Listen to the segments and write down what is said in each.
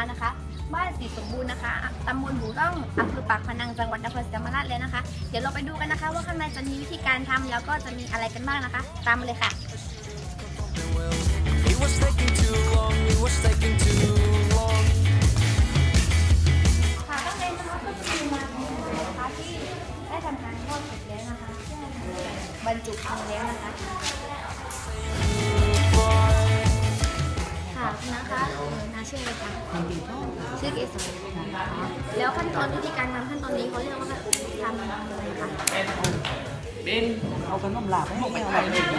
ารทำขนมร้านนะคะ บ้านสีสมบูรณ์นะคะตำบลบูร่องอำเภอปากพนังจังหวัดนครศรีธรรมราชเลยนะคะ เดี๋ยวเราไปดูกันนะคะ ว่าข้างในจะมีวิธีการทำแล้วก็จะมีอะไรกันบ้างนะคะ ตามมาเลยค่ะ It was taking too long, it was taking too long. ค่ะข้างในนะคะก็จะมีมานะคะที่ได้ทำการทอดเสร็จแล้วนะคะบรรจุพังแล้วนะคะค่ะ ชื่ออะไรคะชื่อเกศรแล้วขั้นตอนวิธีการทำขั้นตอนนี้เขาเรียกว่าทำอะไรคะเป็นเอาขนมลาบให้เอาอะไรไป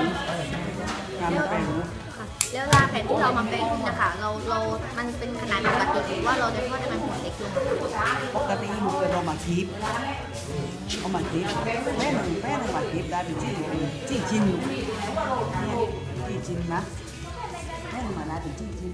งานแปลงรูปค่ะแล้วลาแผ่นที่เรามาแปลงนะคะเราเรา มันเป็นขนาดปกติหรือว่าเราจะทอดให้มันหัวเล็กลงปกติหมูเป็นเรามาคีบเอามาคีบแป้งแป้งเอามาคีบได้เป็นจี้จี้ชิ้นจี้ชิ้นนะแป้งมาได้เป็นจี้ชิ้น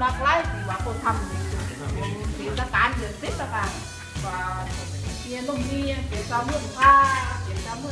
หลากหลายที่ว่าเขาทำนี่คือเทศกาลเดือนสิบละกันว่าเนี่ยนุ่มเนี่ยเกี่ยวกับมือผ้าเกี่ยวกับมื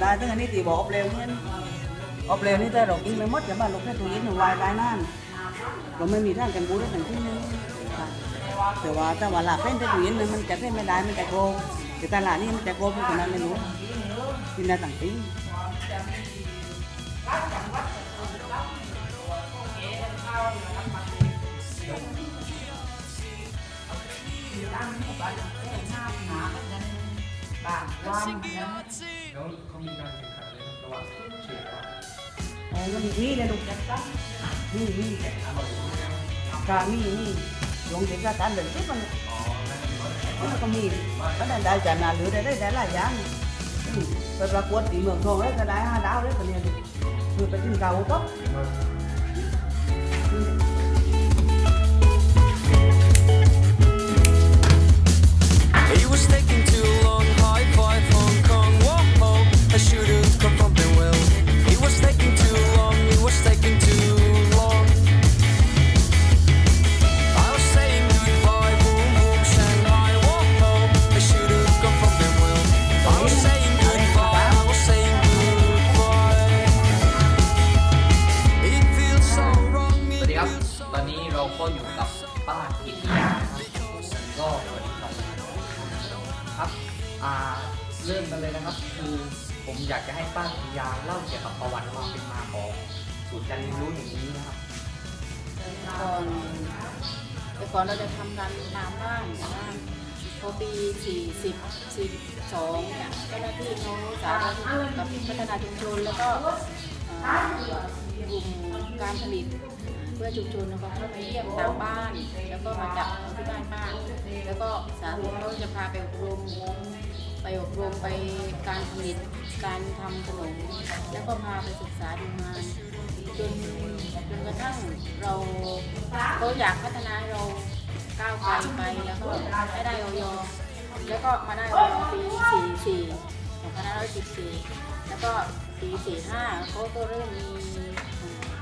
ได้ตั้งอันนี้ตีบอกอบเร็วเนี่ยอบเร็วนี่ถ้าเรากินไม่หมดจะมาลงแค่ตู้เย็นหนึ่งวายได้นั่นเราไม่มีท่านกันบูได้หลังที่นึงแต่ว่าถ้าว่าหลับเป็นแต่ตู้เย็นนึงมันจะเป็นไม่ได้มันจะโกงแต่ตลาดนี่มันจะโกงเพราะฉะนั้นไม่รู้กินได้ ต่างวันนะแล้วเขามีการแข่งขันอะไรระหว่างเขตว่าโอ้มันี่นะลูกจักรันนี่นี่แข่งขันราอยู่แล้วการนี่นี่ลงเด็กก็การเดินทุกมันมันก็มีมันได้จานาหรือได้ได้หลายอย่างไปประกวดตีเมืองทองแล้วก็ได้ห้าดาวแล้วก็เนี้ยคือไปขึ้นเกาปุ๊บ ตอนนี้เราก็อยู่กับป้ากิติยานะครับก็่าเริ่มกันเลยนะครับ คือผมอยากจะให้ป้ากิติยาเล่าเกี่ยวกับประวัติความเป็นมาของศูนย์การเรียนรู้อย่างนี้นะครับก่อนแต่ก่อนเราจะทำกันตามบ้านแต่ว่าพอปี40 42เนี่ยเจ้าหน้าที่เขาสาธารณสุขกับพัฒนาชุมชนแล้วก็อ่อกลุ่มการผลิตเพื่อชุมชนแล้วก็เข้าไปเยี่ยมตามบ้าน แล้วก็มาจับที่บ้านป้าแล้วก็สาธารณสุขเขาจะพาไปอบรม ไปอบรมไปการผลิตการทำขนม แล้วก็พาไปศึกษาดูงานจนจนกระทั่งเราเขาอยากพัฒนาเราก้าวไกลไปแล้วก็ให้ได้ออยแล้วก็มาได้ออยปี44 2514แล้วก็ปี45เขาก็เริ่มมี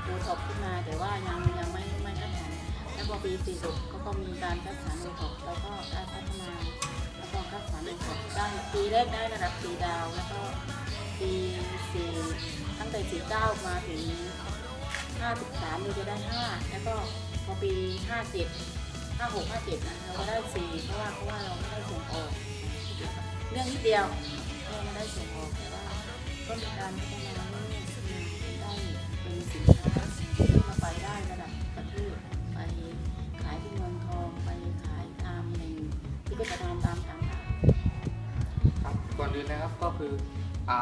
โอท็อปขึ้นมา แต่ว่ายังยังไม่ไม่คัดสรรแล้วพอปี46เขาก็มีการคัดสรรโอท็อปแล้วก็ได้พัฒนา แล้วก็คัดสรรโอท็อปได้ปีแรกได้ระดับสีดาว แล้วก็ปีสี่ตั้งแต่49มาถึง53เราจะได้5แล้วก็พอปี57 56 57นะเราก็ได้4เพราะว่าเพราะว่าเราไม่ได้ส่งออก เรื่องนิดเดียวเราไม่ได้ส่งออกแต่ว่าก็มีการพัฒนาเรื่อยๆได้เป็นสินค้าที่มาไปได้ระดับประเทศไปขายที่เมืองทองไปขายตามในที่ก็จะทำตามต่าง อื่นนะครับก็คืออ่า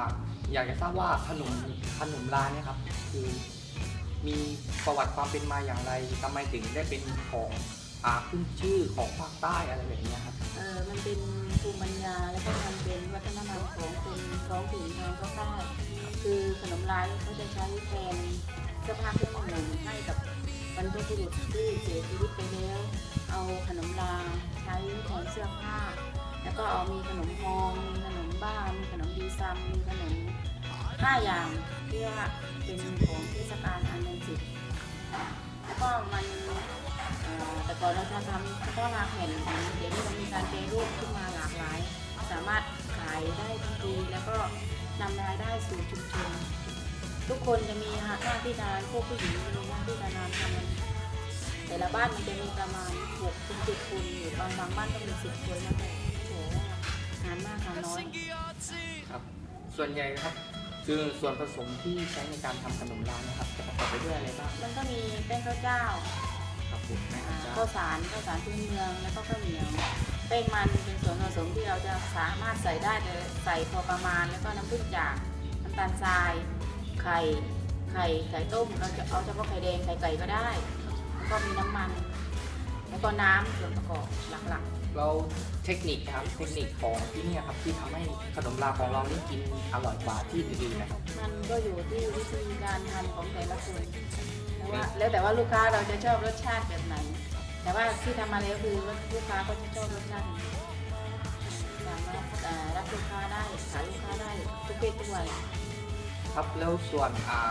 อยากจะทราบว่าขนมขนมลาเนี่ยครับคือมีประวัติความเป็นมาอย่างไรทำไมถึงได้เป็นของอ่าขึ้นชื่อของภาคใต้อะไรแบบนี้ครับเออมันเป็นภูมิปัญญาแล้วก็มันเป็นวัฒนธรรมของคนท้องถิ่นทางภาคใต้คือขนมลายเขาจะใช้แทนเสื้อผ้าเครื่องนึ่งให้กับบรรพบุรุษที่เสียชีวิตไปแล้ว เอาขนมลาใช้แทนเสื้อผ้า ก็เอามีขนมฮองมีขนมบ้ามีขนมดีซัมมีขนมห้าอย่างที่ว่าเป็นของเทศกาลอันเดือนสิบแล้วก็มันแต่ก่อนเราจะทำเฉพาะลาแผ่นเดี๋ยวนี้มันมีการแปรรูปขึ้นมาหลากหลาย สามารถขายได้ทันทีแล้วก็นำรายได้สู่ชุมชนทุกคนจะมีหน้าที่การพวกผู้หญิงจะมีหน้าที่การงานทำแต่ละบ้านมันจะมีประมาณ6ถึง7คนอยู่บางบางบ้านก็มี10คนแล้วแต่ งานมากงานน้อยครับ ส่วนใหญ่นะครับคือส่วนผสมที่ใช้ในการทำขนมลานะครับ จะประกอบไปด้วยอะไรบ้างมันก็มีแป้งข้าวเจ้าครับผมแม่อ่าเจ้าข้าวสารข้าวสารพื้นเมืองแล้วก็ข้าวเหนียวแป้งมันเป็นส่วนผสมที่เราจะสามารถใส่ได้แต่ใส่พอประมาณแล้วก็น้ำผึ้งจากน้ำตาลทราย ไข่ไข่ไก่ต้มเราจะเอาเฉพาะไข่แดงไข่ไก่ก็ได้ แล้วก็มีน้ำมัน แล้วก็น้ำส่วนประกอบหลัก เราเทคนิคนะครับเทคนิคของที่เนี่ยครับที่ทำให้ขนมลาของเรานี่กินอร่อยกว่าที่อื่นๆนะครับๆมันก็อยู่ที่วิธีการทำของแต่ละคนแล้วว่าแล้วแต่ว่าลูกค้าเราจะชอบรสชาติแบบไหน แต่ว่าที่ทำมาแล้วคือลูกค้าก็จะชอบรสชาติไหนสามารถเอ่อรับลูกค้าได้ขายลูกค้าได้ทุกเพศทุกวัยครับแล้วส่วนอ่า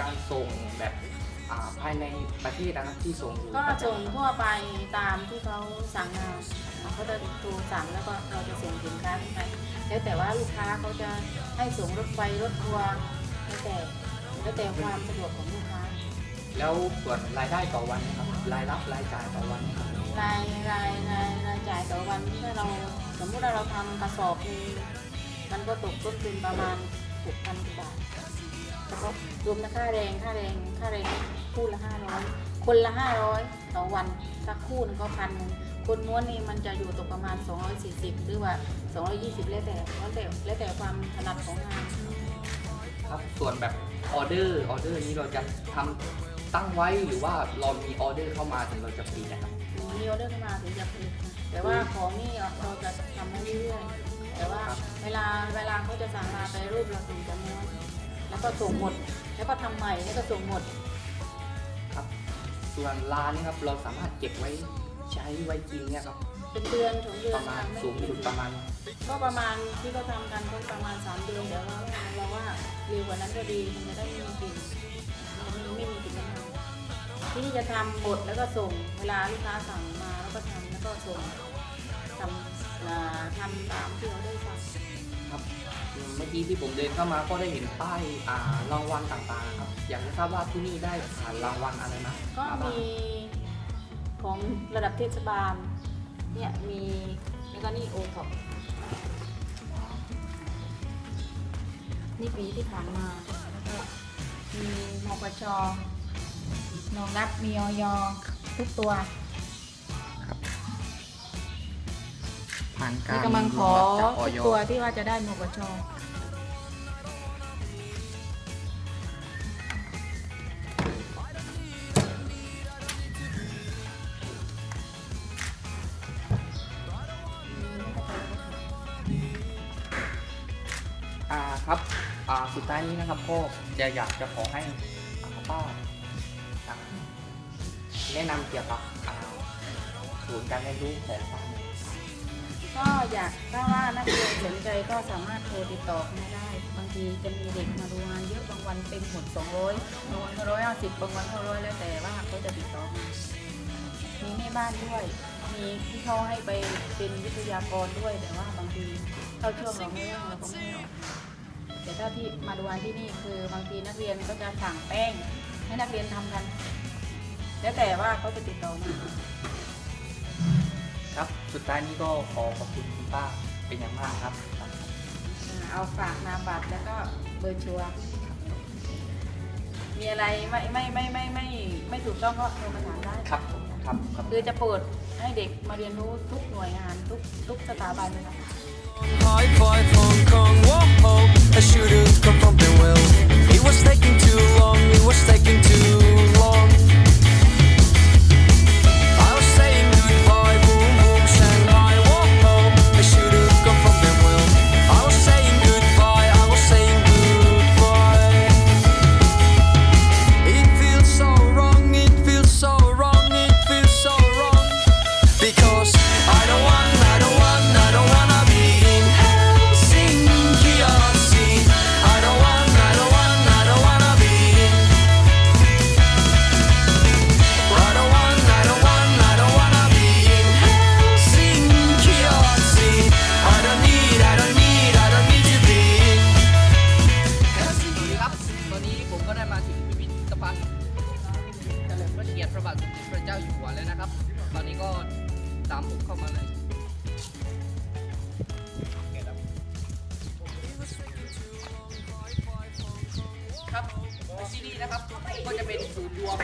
การส่งแบบ อ่าภายในประเทศนะครับที่ส่งอยู่ก็ส่งทั่วไปตามที่เขาสั่งมาเขาจะโทรสั่งแล้วก็เราจะส่งสินค้าขึ้นไปแล้วแต่ว่าลูกค้าเขาจะให้ส่งรถไฟรถทัวร์แล้วแต่แล้วแต่ความสะดวกของลูกค้า แล้วส่วนรายได้ต่อวันนะครับรายรับรายจ่ายต่อวันนะครับรายรายรายรายจ่ายต่อวันถ้าเราสมมติว่าเราทำกระสอบหนึงมันก็ตกต้นทุนประมาณหกพันกว่าบาทเฉพาะรวมทั้งค่าแรงค่าแรงค่าแรงคู่ละห้าร้อยคนละห้าร้อยต่อวันสักคู่หนึงก็พันหนึ่งคนม้วนนี่มันจะอยู่ตกประมาณ 240 หรือว่า 220 แล้วแต่แล้วแต่แล้วแต่ความถนัดของงานครับส่วนแบบออเดอร์ออเดอร์นี้เราจะทำตั้งไว้หรือว่าเรามีออเดอร์เข้ามาถึงเราจะผลิตนะครับมีออเดอร์เข้ามาถึงจะผลิตค่ะแต่ว่าของนี่เราจะทำให้เรื่อยๆแต่ว่าเวลาเวลาเขาจะสั่งมาไปรูปเราถึงจะม้วน แล้วก็ส่งหมด แล้วก็ทำใหม่แล้วก็ส่งหมดครับ ส่วนลานี่ครับเราสามารถเก็บไว้ใช้ไว้กินเนี่ยครับเป็นเดือนสองเดือปนระมาณทำไสูงสุดประมาณ ก็ประมาณที่เขาทำกันก็ประมาณ3เดือนเดี๋ยวเราเราว่าเร็วกว่านั้นก็ดีมันจะได้ไม่มีกลิ่นมันไม่ไม่มีกลิ่นน้ำมันที่นี่จะทำหมดแล้วก็ส่งเวลาลูกค้าสั่งมาแล้วก็ทำแล้วก็ส่งทำอ่าทำตามที่เราได้สั่งครับอืม เมื่อกี้ที่ผมเดินเข้ามาก็ได้เห็นป้ายอ่ารางวัลต่างๆครับ อยากจะทราบว่าที่นี่ได้ผ่านรางวัลอะไรนะก็มาบ้างมีของระดับเทศบาลเนี่ยมีแล้วก็นี่โอท็อปนี่ปีที่ผ่านมาแล้วก็มีมปชนองรับมีออยทุกตัว ผ่านการนี่กำลังขอจากอทุกยตัวที่ว่าจะได้มปชอ่าครับอ่าสุดท้ายนี้นะครับก็จะอยากจะขอให้อ่าป้าอ่าแนะนำเกี่ยวกับอ่าศูนย์การเรียนรู้ของป้าหน่อย ก็อยากถ้าว่านักเรียนสนใจก็สามารถโทรติดต่อมาได้ บางทีจะมีเด็กมาดูงานเยอะบางวันเต็มหมด200บางวันก็ร้อยห้าสิบบางวันก็ร้อยแล้วแต่ว่าเขาจะติดต่อมามีแม่บ้านด้วย มีที่เขาให้ไปเป็นวิทยากรด้วย แต่ว่าบางทีเข้าช่วงเราไม่ว่างเราก็ไม่ออกแต่ถ้าที่มาดูงานที่นี่คือบางทีนักเรียนก็จะสั่งแป้ง ให้นักเรียนทำกัน แล้วแต่ว่าเขาจะติดต่อมา ครับ สุดท้ายนี้ก็ขอขอบคุณคุณป้าเป็นอย่างมากครับอ่าเอาฝากนามบัตรแล้วก็เบอร์ชัวร์มีอะไรไม่ไม่ไม่ไม่ไม่ไม่ถูกต้องก็โทรมาถามได้ครับครับครับคือจะเปิดให้เด็กมาเรียนรู้ทุกหน่วยงานทุกทุกสถาบันเลยนะคะ High five Hong Kong, whoa, I should've come from the well. It was taking too long, it was taking too long. พิพิธภัณฑ์เฉลิมพระเกียรติพระบาทสมเด็จพระเจ้าอยู่หัวแล้วนะครับ ตอนนี้ก็ตามผมเข้ามาเลยครับที่นี่นะครับก็จะเป็นศูนย์รวม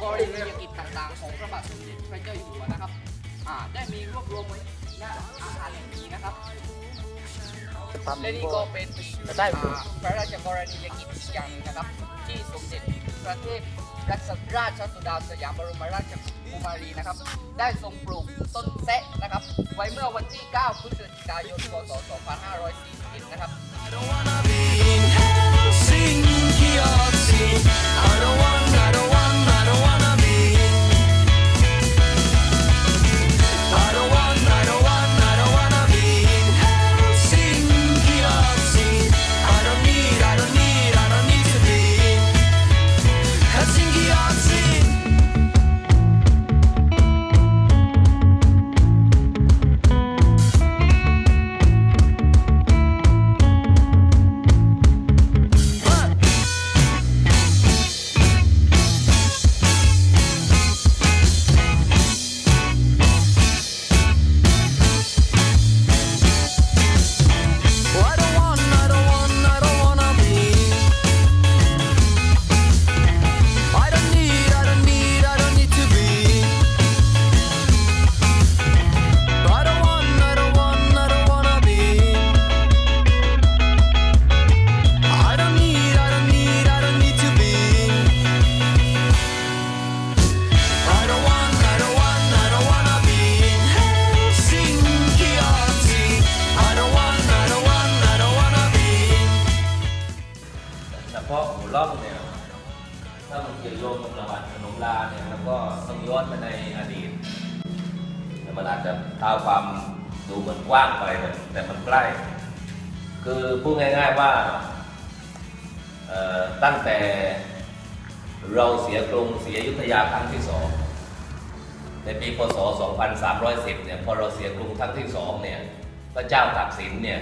กรณียกิจต่างๆของพระบาทสมเด็จพระเจ้าอยู่หัวนะครับอ่าได้มีรวบรวมไว้ณอาคารแห่งนี้นะครับและนี่ก็เป็นอ่าพระราชกรณียกิจอีกอย่างหนึงนะครับ ที่สมเด็จ ประเทพรัชราชสุดาสยามบรมราชกุมารีนะครับ ได้ทรงปลูกต้นแซะนะครับ ไว้เมื่อวันที่ 9 พฤศจิกายน พศ 2541 นะครับ I don't wanna เท้าความดูเหมือนกว้างไปแต่แต่มันใกล้ คือพูดง่าย ๆว่าตั้งแต่เราเสียกรุงเสียยุทธยาครั้งที่สองในปีพศ 2310 เนี่ยพอเราเสียกรุงครั้งที่สองเนี่ยพระเจ้าตากสินเนี่ย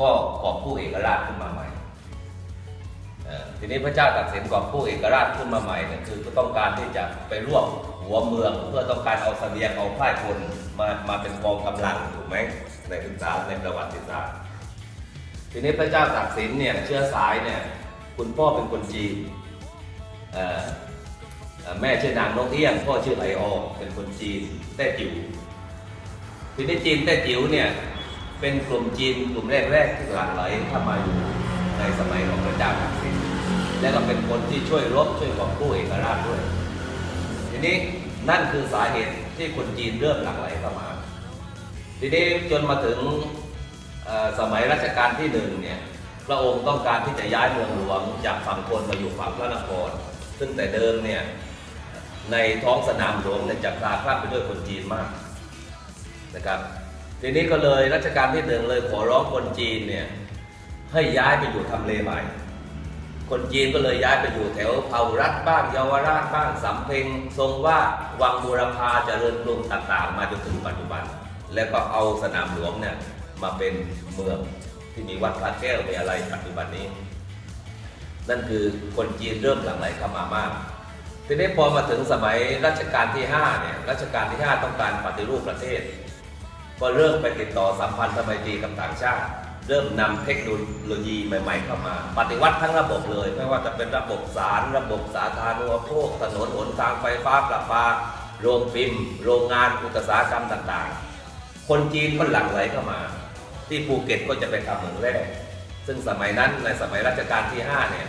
ก็กอบกู้เอกราชขึ้นมาใหม่ ทีนี้พระเจ้าตากสินกอบกู้เอกราชขึ้นมาใหม่เนี่ยคือก็ต้องการที่จะไปรวบหัวเมือง เพื่อต้องการเอาเสบียงเอาพ่ายพลมามาเป็นกองกำลังถูกไหมในศึกษาในประวัติศาสตร์ทีนี้พระเจ้าตากสินเนี่ยเชื้อสายเนี่ยคุณพ่อเป็นคนจีนแม่ชื่อนางนกเอี้ยงพ่อชื่อไหลออเป็นคนจีนแต้จิ๋วทีนี้จีนแต้จิ๋วเนี่ยเป็นกลุ่มจีนกลุ่มแรกๆที่หลั่งไหลเข้ามาอยู่ในสมัยของพระเจ้าตากสิน และก็เป็นคนที่ช่วยรบช่วยกอบกู้เอกราชด้วย ทีนี้นั่นคือสาเหตุที่คนจีนเริ่มหลั่งไหลเข้ามา ทีนี้จนมาถึงสมัยรัชกาลที่หนึ่งเนี่ยพระองค์ต้องการที่จะย้ายเมืองหลวงจากฝั่งทนมาอยู่ฝั่งพระนคร ซึ่งแต่เดิมเนี่ยในท้องสนามหลวงเนี่ยจะคลาคล่ำไปด้วยคนจีนมากนะครับทีนี้ก็เลยรัชกาลที่หนึ่งเลยขอร้องคนจีนเนี่ยให้ย้ายไปอยู่ทำเลใหม่ คนจีนก็เลยย้ายไปอยู่แถวเผารัฐบ้างเยาวราชบ้างสำเพ็งทรงว่าวังบูรพาเจริญกรุงต่างๆ มาจนถึงปัจจุบัน แล้วก็เอาสนามหลวงเนี่ยมาเป็นเมืองที่มีวัดพระแก้วมีอะไรปัจจุบันนี้ นั่นคือคนจีนเริ่มหลั่งไหลเข้ามามากทีนี้พอมาถึงสมัยรัชกาลที่5เนี่ยรัชกาลที่ 5 ต้องการปฏิรูปประเทศ ก็เริ่มไปติดต่อสัมพันธไมตรีกับต่างชาติ เริ่มนำเทคโนโลยีใหม่ ๆ เข้ามา ปฏิวัติทั้งระบบเลย ไม่ว่าจะเป็นระบบสาร ระบบสาธารณูปโภคถนนหนทางไฟฟ้าประปา โรงพิมพ์ โรงงานอุตสาหกรรมต่างๆ คนจีนก็หลั่งไหลเข้ามา ที่ภูเก็ตก็จะไปทำเหมืองแร่ซึ่งสมัยนั้นในสมัยรัชกาลที่ 5 เนี่ย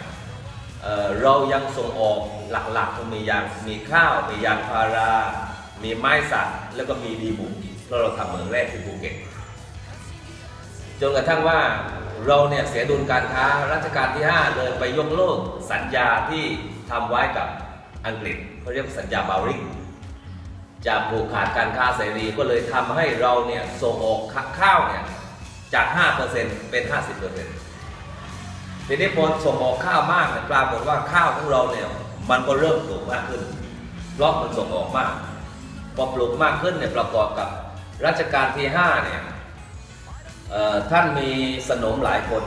เเรายังส่งออกหลักๆก็มียางมีข้าว มียางพารา มีไม้สักแล้วก็มีดีบุกเพราะเราทำเหมืองแร่ที่ภูเก็ต จนกระทั่งว่าเราเนี่ยเสียดุลการค้ารัชกาลที่ 5 เลยไปยกเลิกสัญญาที่ทำไว้กับอังกฤษเขาเรียกสัญญาบาวริงจากผูกขาดการค้าเสรีก็เลยทำให้เราเนี่ยส่งออกข้าวเนี่ยจาก 5%เป็น 50%ทีนี้พอส่งออกข้าวมากเนี่ยปรากฏว่าข้าวของเราเนี่ยมันก็เริ่มปลูกมากขึ้น เพราะมันส่งออกมาก พอปลูกมากขึ้นเนี่ยประกอบกับรัชกาลที่ 5 เนี่ย ท่านมีสนมหลายคน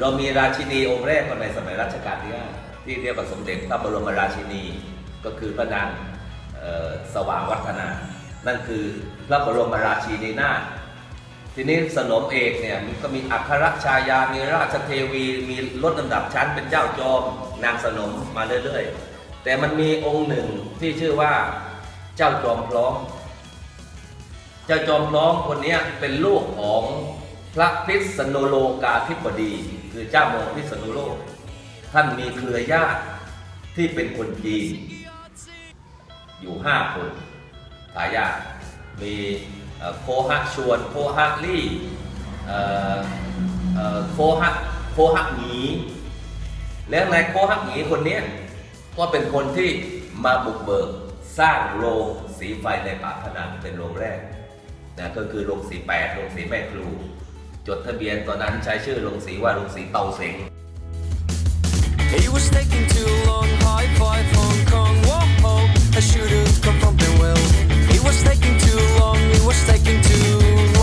เรามีราชินีองค์แรกในสมัยรัชกาลที่5ที่เรียกว่าสมเด็จพระบรมราชินีก็คือพระนางสว่างวัฒนา นั่นคือพระบรมราชินีนาถทีนี้สนมเอกเนี่ยมันก็มีอัครชายา มีราชเทวี มีลดลำดับชั้นเป็นเจ้าจอมนางสนมมาเรื่อยๆ แต่มันมีองค์หนึ่งที่ชื่อว่าเจ้าจอมพร้อม เจ้าจอมพร้อมคนนี้เป็นลูกของพระพิษณุโลกาธิบดี คือเจ้าเมืองพิษณุโลก ท่านมีเครือญาติที่เป็นคนจีน อยู่ห้าคนทายาทมีโคฮะชวนโคฮะลี่โคฮะโคฮะหนีแล้วนายโคฮะหนีคนนี้ก็เป็นคนที่มาบุกเบิกสร้างโรงสีไฟในป่าพนังเป็นโรงแรก นะก็คือโรงสีแปดโรงสีแม่ครู จดทะเบียนตอนนั้นใช้ชื่อโรงสีว่าโรงสีเตาเสง It was taking too long, high five Hong Kong, walk home. I should've come from the well. It was taking too long, it was taking too long.